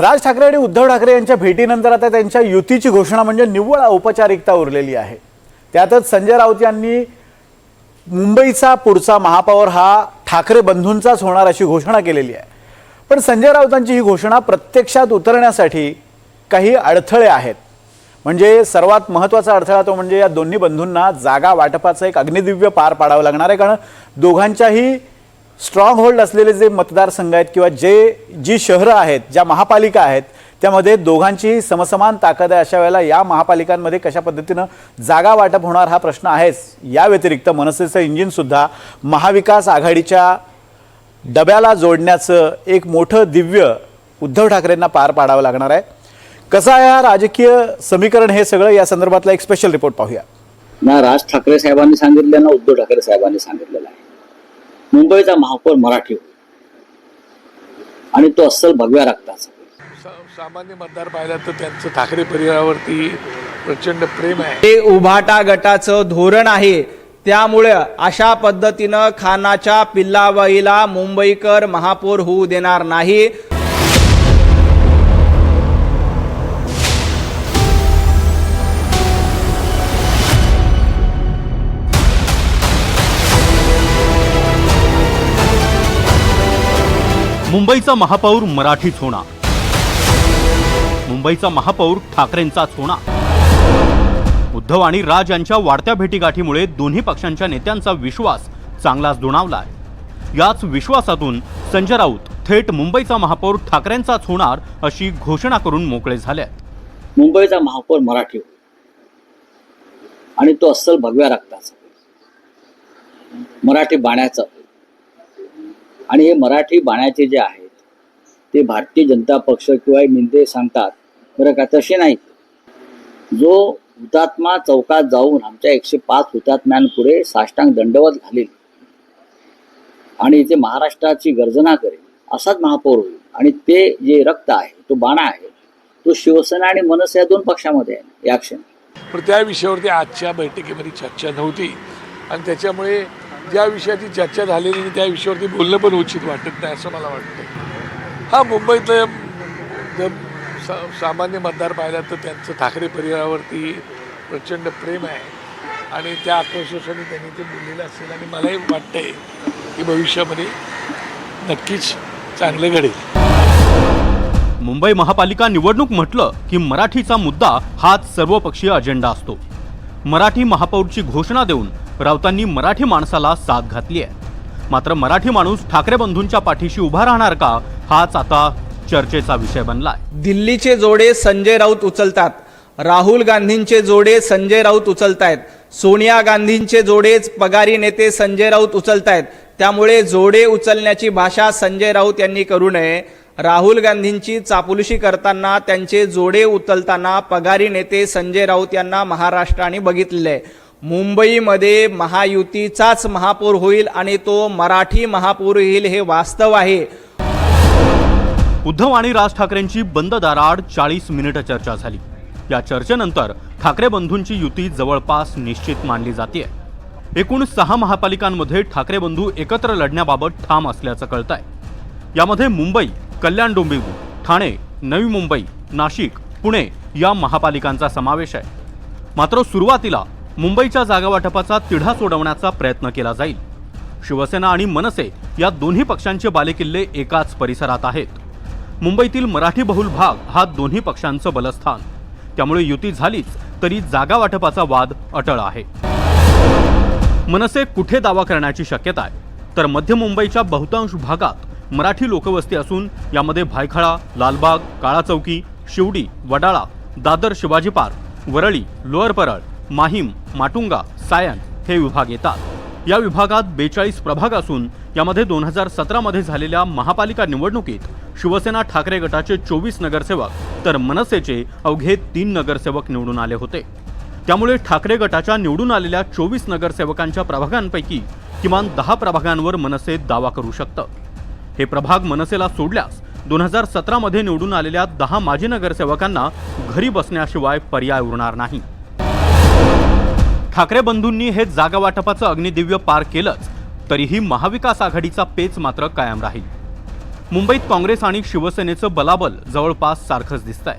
राज ठाकरे आणि उद्धव ठाकरे यांच्या भेटीनंतर आता त्यांच्या युतीची घोषणा म्हणजे निव्वळ औपचारिकता उरलेली आहे. त्यातच संजय राऊत यांनी मुंबईचा पुढचा महापौर हा ठाकरे बंधूंचाच होणार अशी घोषणा केलेली आहे. पण संजय राऊतांची ही घोषणा प्रत्यक्षात उतरण्यासाठी काही अडथळे आहेत. म्हणजे सर्वात महत्त्वाचा अडथळा तो म्हणजे या दोन्ही बंधूंना जागा वाटपाचं एक अग्निदिव्य पार पाडावं लागणार आहे. कारण दोघांच्याही स्ट्रॉंग होल्ड असलेले जे मतदारसंघ आहेत किंवा जे जी शहरं आहेत ज्या महापालिका आहेत त्यामध्ये दोघांची समसमान ताकद आहे अशा वेळेला या महापालिकांमध्ये कशा पद्धतीनं जागा वाटप होणार हा प्रश्न आहेच. या व्यतिरिक्त मनसेचं इंजिनसुद्धा महाविकास आघाडीच्या डब्याला जोडण्याचं एक मोठं दिव्य उद्धव ठाकरेंना पार पाडावं लागणार आहे. कसं आहे हा राजकीय समीकरण हे सगळं? या संदर्भातला एक स्पेशल रिपोर्ट पाहूया. ना राज ठाकरे साहेबांनी सांगितलं ना उद्धव ठाकरे साहेबांनी सांगितलेलं आहे. मुंबईचा महापौर मराठी होईल. आणि तो अस्सल भगव्या रक्ताचा. सामान्य मतदार पाहिला तर त्यांचं ठाकरे परिवारावरती प्रचंड प्रेम आहे. हे उभाटा गटाचं धोरण आहे. त्यामुळे अशा पद्धतीनं खानाच्या पिल्लाबाईला मुंबईकर महापौर होऊ देणार नाही. मुंबईचा महापौर मराठीच होणार मुंबईचा महापौर ठाकरेंचाच होणार उद्धव आणि राज यांच्या वाढत्या भेटीगाठीमुळे दोन्ही पक्षांच्या नेत्यांचा विश्वास चांगलाच दुणावलाय. याच विश्वासातून संजय राऊत थेट मुंबईचा महापौर ठाकरेंचाच होणार अशी घोषणा करून मोकळे झाले मुंबईचा महापौर मराठी आणि तो अस्सल भगव्या रक्ताचा मराठी बाण्याचा आणि हे मराठी बाण्याचे जे आहेत ते भारतीय जनता पक्ष किंवा मिंदे सांगतात बरं का? तसे नाहीत जो हुतात्मा चौकात जाऊन आमच्या एकशे पाच हुतात्म्यांपुढे साष्टांग दंडवत घालेल आणि इथे महाराष्ट्राची गर्जना करेल असाच महापौर होईल. आणि ते जे रक्त आहे तो बाणा आहे तो शिवसेना आणि मनसे या दोन पक्षामध्ये आहे या क्षणी. पण त्या विषयावरती आजच्या बैठकीमध्ये चर्चा नव्हती. आणि त्याच्यामुळे ज्या विषयाची चर्चा झालेली नाही, त्या विषयावरती बोलणं पण उचित वाटत नाही असं मला वाटतं हा मुंबईतलं जर सा सामान्य मतदार पाहिला तर त्यांचं ठाकरे परिवारावरती प्रचंड प्रेम आहे. आणि त्या आत्मविश्वासाने त्यांनी ते बोललेलं असेल आणि मलाही वाटतंय की भविष्यामध्ये नक्कीच चांगलं घडेल. मुंबई महापालिका निवडणूक म्हटलं की मराठीचा मुद्दा हाच सर्वपक्षीय अजेंडा असतो. मराठी महापौरची घोषणा देऊन राऊतांनी मराठी माणसाला साथ घातली आहे. मात्र मराठी माणूस ठाकरे बंधूंच्या पाठीशी उभा राहणार का हाच आता चर्चेचा विषय बनलाय. दिल्लीचे जोडे संजय राऊत उचलतात. राहुल गांधींचे जोडे संजय राऊत उचलतायत. सोनिया गांधींचे जोडेच पगारी नेते संजय राऊत उचलतायत. त्यामुळे जोडे उचलण्याची भाषा संजय राऊत यांनी करू नये. राहुल गांधींची चापुलशी करताना त्यांचे जोडे उचलताना पगारी नेते संजय राऊत यांना महाराष्ट्राने बघितलेले आहे मुंबईमध्ये महायुतीचाच महापौर होईल आणि तो मराठी महापौर होईल हे वास्तव आहे. उद्धव आणि राज ठाकरेंची बंद दाराआड चाळीस मिनिटं चर्चा झाली. या चर्चेनंतर ठाकरे बंधूंची युती जवळपास निश्चित मानली जाते एकूण सहा महापालिकांमध्ये ठाकरे बंधू एकत्र लढण्याबाबत ठाम असल्याचं कळत आहे यामध्ये मुंबई कल्याण डोंबिवली ठाणे नवी मुंबई नाशिक पुणे या महापालिकांचा समावेश आहे. मात्र सुरुवातीला मुंबईच्या जागावाटपाचा तिढा सोडवण्याचा प्रयत्न केला जाईल. शिवसेना आणि मनसे या दोन्ही पक्षांचे बालेकिल्ले एकाच परिसरात आहेत. मुंबईतील मराठी बहुल भाग हा दोन्ही पक्षांचं बलस्थान. त्यामुळे युती झालीच तरी जागा वाटपाचा वाद अटळ आहे. मनसे कुठे दावा करण्याची शक्यता आहे? तर मध्य मुंबईच्या बहुतांश भागात मराठी लोकवस्ती असून यामध्ये भायखळा लालबाग काळा चौकी शिवडी वडाळा दादर शिवाजी पार्क वरळी लोअर परळ माहीम माटुंगा सायन हे विभाग येतात. या विभागात बेचाळीस प्रभाग असून यामध्ये दोन हजार सतरामध्ये झालेल्या महापालिका निवडणुकीत शिवसेना ठाकरे गटाचे चोवीस नगरसेवक तर मनसेचे अवघे तीन नगरसेवक निवडून आले होते. त्यामुळे ठाकरे गटाच्या निवडून आलेल्या चोवीस नगरसेवकांच्या प्रभागांपैकी किमान दहा प्रभागांवर मनसे दावा करू शकतं. हे प्रभाग मनसेला सोडल्यास दोन हजार सतरामध्ये निवडून आलेल्या दहा माजी नगरसेवकांना घरी बसण्याशिवाय पर्याय उरणार नाही. ठाकरे बंधूंनी हे जागा वाटपाचं अग्निदिव्य पार केलंच तरीही महाविकास आघाडीचा पेच मात्र कायम राहील. मुंबईत काँग्रेस आणि शिवसेनेचं बलाबल जवळपास सारखंच दिसतंय.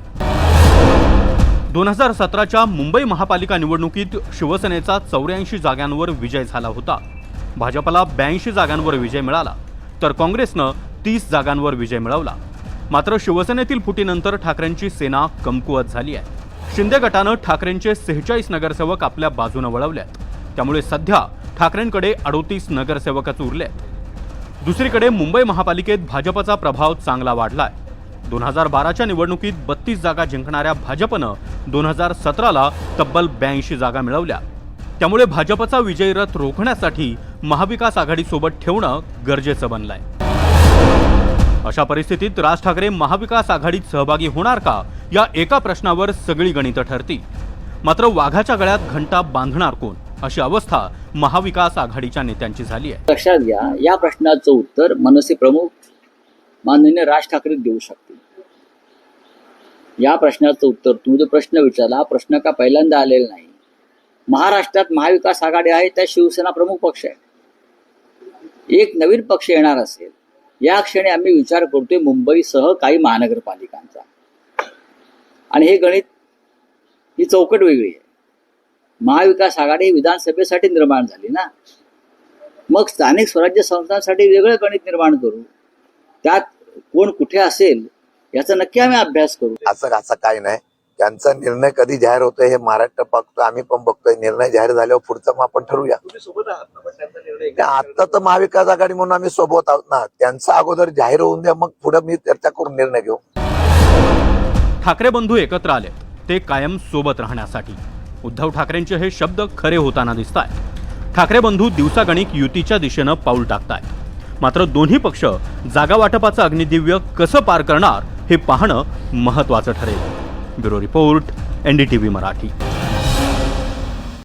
दोन हजार सतराच्या मुंबई महापालिका निवडणुकीत शिवसेनेचा चौऱ्याऐंशी जागांवर विजय झाला होता. भाजपला ब्याऐंशी जागांवर विजय मिळाला तर काँग्रेसनं तीस जागांवर विजय मिळवला. मात्र शिवसेनेतील फुटीनंतर ठाकरेंची सेना कमकुवत झाली आहे. शिंदे गटानं ठाकरेंचे सेहेचाळीस नगरसेवक आपल्या बाजूनं वळवल्यात. त्यामुळे सध्या ठाकरेंकडे अडोतीस नगरसेवकच उरलेत. दुसरीकडे मुंबई महापालिकेत भाजपचा प्रभाव चांगला वाढलाय. दोन हजार बाराच्या निवडणुकीत बत्तीस जागा जिंकणाऱ्या भाजपनं दोन हजार सतराला तब्बल ब्याऐंशी जागा मिळवल्या. त्यामुळे भाजपचा विजयी रथ रोखण्यासाठी महाविकास आघाडीसोबत ठेवणं गरजेचं बनलंय. अशा परिस्थितीत राज ठाकरे महाविकास आघाडीत सहभागी होणार का? या एका प्रश्नावर सगळी गणितं ठरतील. मात्र वाघाच्या गळ्यात घंटा बांधणार कोण? अशी अवस्था महाविकास आघाडीच्या नेत्यांची झाली आहे. लक्षात घ्या या प्रश्नाचं उत्तर मनसे प्रमुख माननीय राज ठाकरे देऊ शकतील. या प्रश्नाचं उत्तर तुम्ही जो प्रश्न विचारला प्रश्न का पहिल्यांदा आलेला नाही? महाराष्ट्रात महाविकास आघाडी आहे त्या शिवसेना प्रमुख पक्ष आहे. एक नवीन पक्ष येणार असेल या क्षणी आम्ही विचार करतोय मुंबईसह काही महानगरपालिकांचा. आणि हे गणित ही चौकट वेगळी आहे. महाविकास आघाडी विधानसभेसाठी निर्माण झाली ना. मग स्थानिक स्वराज्य संस्थांसाठी वेगळं गणित निर्माण करू. त्यात कोण कुठे असेल याचा नक्की आम्ही अभ्यास करू. असं असं काही नाही. त्यांचा निर्णय कधी जाहीर होतोय हे महाराष्ट्र बघतोय आम्ही पण बघतोय. निर्णय जाहीर झाल्यावर पुढचं मग आपण ठरवूया. आता तर महाविकास आघाडी म्हणून आम्ही सोबत आहोत ना. त्यांचा अगोदर जाहीर होऊन द्या. मग पुढे मी चर्चा करून निर्णय घेऊ. ठाकरे बंधू एकत्र आले. ते कायम सोबत राहण्यासाठी. उद्धव ठाकरेंचे हे शब्द खरे होताना दिसत आहेत ठाकरे बंधू दिवसागणिक युतीच्या दिशेनं पाऊल टाकतायत मात्र दोन्ही पक्ष जागा वाटपाचं अग्निदिव्य कसं पार करणार हे पाहणं महत्वाचं ठरेल. Bureau report NDTV Marathi.